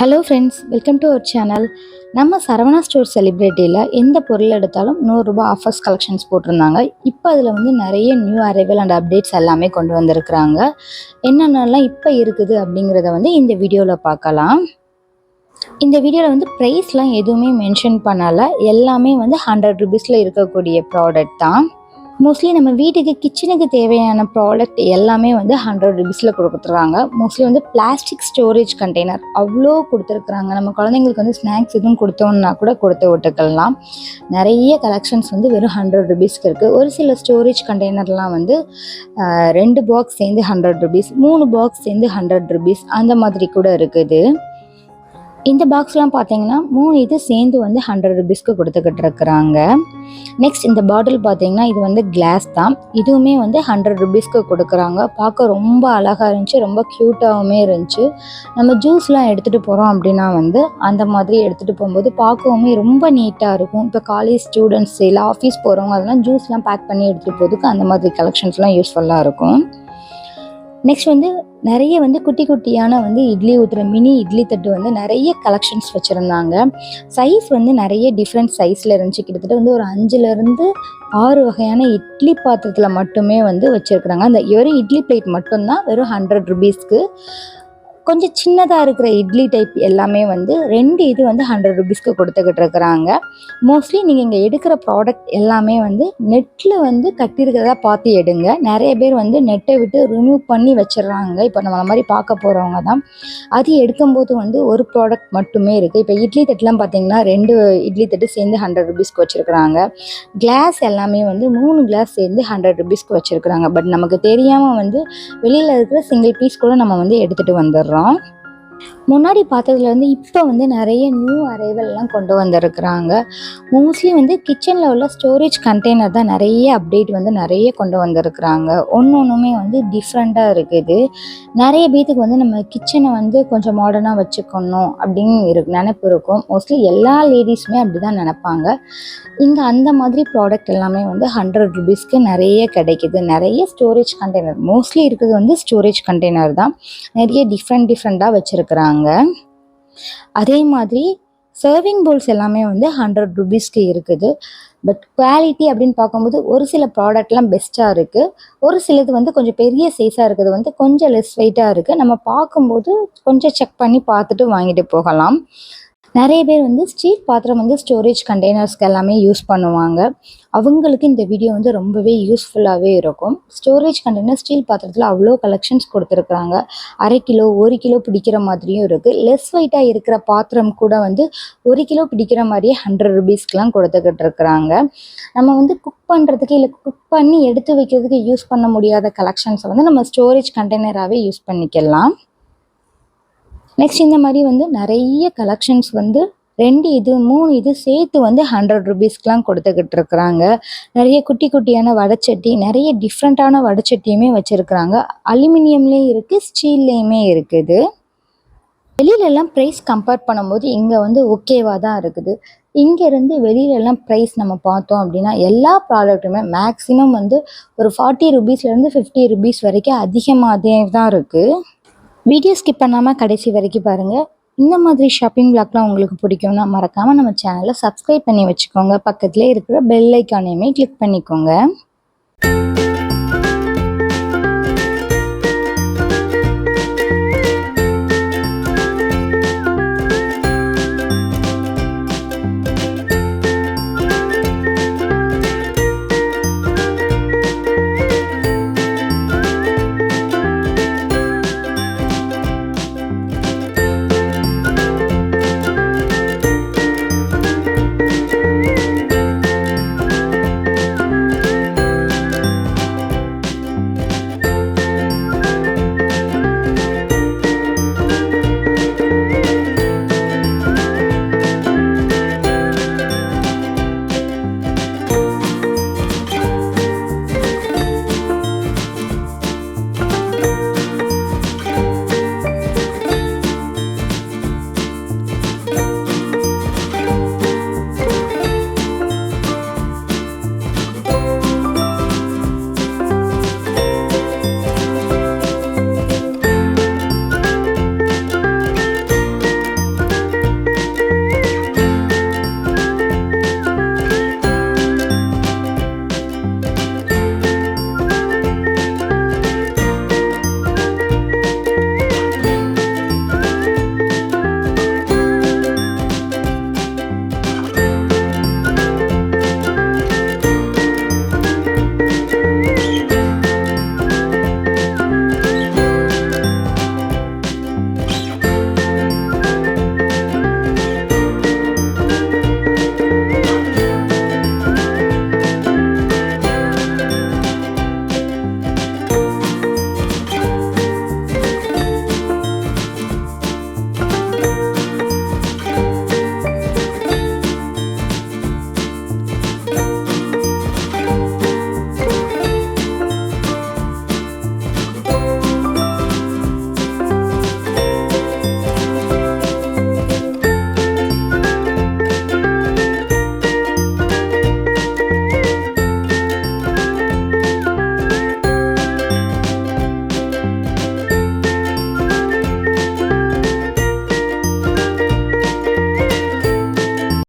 Hello friends welcome to our channel நம்ம Saravana store செலிப்ரிட்டியில் எந்த பொருள் எடுத்தாலும் நூறுரூபா ஆஃபர்ஸ் கலெக்ஷன்ஸ் போட்டிருந்தாங்க. இப்போ அதில் வந்து நிறைய நியூ அரைவல் அண்ட் அப்டேட்ஸ் எல்லாமே கொண்டு வந்திருக்கிறாங்க. என்னென்னலாம் இப்போ இருக்குது அப்படிங்கிறத வந்து இந்த வீடியோவில் பார்க்கலாம். இந்த வீடியோவில் வந்து ப்ரைஸ்லாம் எதுவுமே மென்ஷன் பண்ணலை. எல்லாமே வந்து ஹண்ட்ரட் ருபீஸில் இருக்கக்கூடிய ப்ராடக்ட் தான். மோஸ்ட்லி நம்ம வீட்டுக்கு கிச்சனுக்கு தேவையான ப்ராடக்ட் எல்லாமே வந்து ஹண்ட்ரட் ருபீஸில் கொடுத்துருக்காங்க மோஸ்ட்லி வந்து பிளாஸ்டிக் ஸ்டோரேஜ் கண்டெய்னர் அவ்வளோ கொடுத்துருக்குறாங்க. நம்ம குழந்தைங்களுக்கு வந்து ஸ்நாக்ஸ் எதுவும் கொடுத்தோம்னா கூட கொடுத்து விட்டுக்கலாம். நிறைய கலெக்ஷன்ஸ் வந்து வெறும் ஹண்ட்ரட் ருபீஸ்க்கு இருக்குது ஒரு சில ஸ்டோரேஜ் கண்டெய்னர்லாம் வந்து ரெண்டு பாக்ஸ் சேர்ந்து ஹண்ட்ரட் ருபீஸ் மூணு பாக்ஸ் சேர்ந்து ஹண்ட்ரட் ருபீஸ் அந்த மாதிரி கூட இருக்குது. இந்த பாக்ஸ்லாம் பார்த்தீங்கன்னா மூணு இது சேர்ந்து வந்து ஹண்ட்ரட் ருபீஸ்க்கு கொடுத்துக்கிட்டு இருக்கிறாங்க நெக்ஸ்ட் இந்த பாட்டில் பார்த்தீங்கன்னா இது வந்து கிளாஸ் தான். இதுவுமே வந்து ஹண்ட்ரட் ருபீஸ்க்கு கொடுக்குறாங்க. பார்க்க ரொம்ப அழகாக இருந்துச்சு ரொம்ப க்யூட்டாகவுமே இருந்துச்சு. நம்ம ஜூஸ்லாம் எடுத்துகிட்டு போகிறோம் அப்படின்னா வந்து அந்த மாதிரி எடுத்துகிட்டு போகும்போது பார்க்கவுமே ரொம்ப நீட்டாக இருக்கும். இப்போ காலேஜ் ஸ்டூடெண்ட்ஸ் இல்லை ஆஃபீஸ் போகிறவங்க அதெல்லாம் ஜூஸ்லாம் பேக் பண்ணி எடுத்துகிட்டு போகிறதுக்கு அந்த மாதிரி கலெக்ஷன்ஸ்லாம் யூஸ்ஃபுல்லாக இருக்கும். நெக்ஸ்ட் வந்து நிறைய வந்து குட்டி குட்டியான வந்து இட்லி ஊற்றுற மினி இட்லி தட்டு வந்து நிறைய கலெக்ஷன்ஸ் வச்சுருந்தாங்க. சைஸ் வந்து நிறைய டிஃப்ரெண்ட் சைஸில் இருந்துச்சு. கிட்டத்தட்ட வந்து ஒரு அஞ்சுலேருந்து ஆறு வகையான இட்லி பாத்திரத்தில் மட்டுமே வந்து வச்சுருக்குறாங்க. அந்த வெறும் இட்லி பிளேட் மட்டும்தான் வெறும் ஹண்ட்ரட் ருபீஸ்க்கு கொஞ்சம் சின்னதாக இருக்கிற இட்லி டைப் எல்லாமே வந்து ரெண்டு இது வந்து ஹண்ட்ரட் ருபீஸ்க்கு கொடுத்துக்கிட்டு இருக்கிறாங்க. மோஸ்ட்லி நீங்கள் இங்கே எடுக்கிற ப்ராடக்ட் எல்லாமே வந்து நெட்டில் வந்து கட்டியிருக்கிறதா பார்த்து எடுங்க. நிறைய பேர் வந்து நெட்டை விட்டு ரிமூவ் பண்ணி வச்சிடுறாங்க. இப்போ நம்மள மாதிரி பார்க்க போகிறவங்க தான். அது எடுக்கும்போது வந்து ஒரு ப்ராடக்ட் மட்டுமே இருக்குது இப்போ இட்லி தட்டுலாம் பார்த்தீங்கன்னா ரெண்டு இட்லி தட்டு சேர்ந்து ஹண்ட்ரட் ருபீஸ்க்கு வச்சுருக்குறாங்க. கிளாஸ் எல்லாமே வந்து மூணு கிளாஸ் சேர்ந்து ஹண்ட்ரட் ருபீஸ்க்கு வச்சுருக்குறாங்க. பட் நமக்கு தெரியாமல் வந்து வெளியில் இருக்கிற சிங்கிள் பீஸ் கூட நம்ம வந்து எடுத்துகிட்டு வந்துடுறோம். Lord. முன்னாடி பார்த்ததுல வந்து இப்போ வந்து நிறைய நியூ அரைவல்லாம் கொண்டு வந்திருக்கிறாங்க. மோஸ்ட்லி வந்து கிச்சனில் உள்ள ஸ்டோரேஜ் கண்டெய்னர் தான் நிறைய அப்டேட் வந்து நிறைய கொண்டு வந்திருக்கிறாங்க. ஒன்று ஒன்றுமே வந்து டிஃப்ரெண்ட்டாக இருக்குது. நிறைய பேத்துக்கு வந்து நம்ம கிச்சனை வந்து கொஞ்சம் மாடர்னாக வச்சுக்கணும் அப்படின்னு இரு நினப்பு இருக்கும். மோஸ்ட்லி எல்லா லேடிஸுமே அப்படி தான் நினப்பாங்க. இங்கே அந்த மாதிரி ப்ராடக்ட் எல்லாமே வந்து ஹண்ட்ரட் ருபீஸ்க்கு நிறைய கிடைக்குது. நிறைய ஸ்டோரேஜ் கண்டெய்னர் மோஸ்ட்லி இருக்கிறது வந்து ஸ்டோரேஜ் கண்டெய்னர் தான். நிறைய டிஃப்ரெண்ட் டிஃப்ரெண்ட்டாக வச்சுருக்கு வச்சுருக்குறாங்க அதே மாதிரி சர்விங் பவுல்ஸ் எல்லாமே வந்து ஹண்ட்ரட் ருபீஸ்க்கு இருக்குது. பட் குவாலிட்டி அப்படின்னு பார்க்கும்போது ஒரு சில ப்ராடக்ட்லாம் பெஸ்ட்டாக இருக்குது ஒரு சிலது வந்து கொஞ்சம் பெரிய சைஸாக இருக்கிறது வந்து கொஞ்சம் லெஸ் வெயிட்டாக இருக்குது நம்ம பார்க்கும்போது கொஞ்சம் செக் பண்ணி பார்த்துட்டு வாங்கிட்டு போகலாம். நிறைய பேர் வந்து ஸ்டீல் பாத்திரம் வந்து ஸ்டோரேஜ் கண்டெய்னர்ஸ்க்கு எல்லாமே யூஸ் பண்ணுவாங்க. அவங்களுக்கு இந்த வீடியோ வந்து ரொம்பவே யூஸ்ஃபுல்லாகவே இருக்கும். ஸ்டோரேஜ் கண்டெய்னர் ஸ்டீல் பாத்திரத்தில் அவ்வளோ கலெக்ஷன்ஸ் கொடுத்துருக்குறாங்க. அரை கிலோ ஒரு கிலோ பிடிக்கிற மாதிரியும் இருக்குது லெஸ் வெயிட்டாக இருக்கிற பாத்திரம் கூட வந்து ஒரு கிலோ பிடிக்கிற மாதிரியே ஹண்ட்ரட் ருபீஸ்க்கெலாம் கொடுத்துக்கிட்டு இருக்கிறாங்க. நம்ம வந்து குக் பண்ணுறதுக்கு இல்லை குக் பண்ணி எடுத்து வைக்கிறதுக்கு யூஸ் பண்ண முடியாத கலெக்ஷன்ஸை வந்து நம்ம ஸ்டோரேஜ் கண்டெய்னராகவே யூஸ் பண்ணிக்கலாம். நெக்ஸ்ட் இந்த மாதிரி வந்து நிறைய கலெக்ஷன்ஸ் வந்து ரெண்டு இது மூணு இது சேர்த்து வந்து ஹண்ட்ரட் ருபீஸ்க்கெலாம் கொடுத்துக்கிட்டு இருக்கிறாங்க. நிறைய குட்டி குட்டியான வடைச்சட்டி நிறைய டிஃப்ரெண்ட்டான வடைச்சட்டியுமே வச்சுருக்குறாங்க. அலுமினியம்லேயும் இருக்குது ஸ்டீல்லையுமே இருக்குது. வெளியிலலாம் ப்ரைஸ் கம்பேர் பண்ணும்போது இங்கே வந்து ஓகேவாக தான் இருக்குது. இங்கேருந்து வெளியிலலாம் ப்ரைஸ் நம்ம பார்த்தோம் அப்படின்னா எல்லா ப்ராடக்ட்டுமே மேக்ஸிமம் வந்து ஒரு ஃபார்ட்டி ருபீஸ்லேருந்து ஃபிஃப்டி ருபீஸ் வரைக்கும் அதிகமாகவே தான் இருக்குது வீடியோ ஸ்கிப் பண்ணாமல் கடைசி வரைக்கும் பாருங்கள் இந்த மாதிரி ஷாப்பிங் பிளாக்லாம் உங்களுக்கு பிடிக்கும்னா மறக்காமல் நம்ம சேனலை சப்ஸ்கிரைப் பண்ணி வச்சுக்கோங்க. பக்கத்துலேயே இருக்கிற பெல் ஐக்கானையுமே கிளிக் பண்ணிக்கோங்க.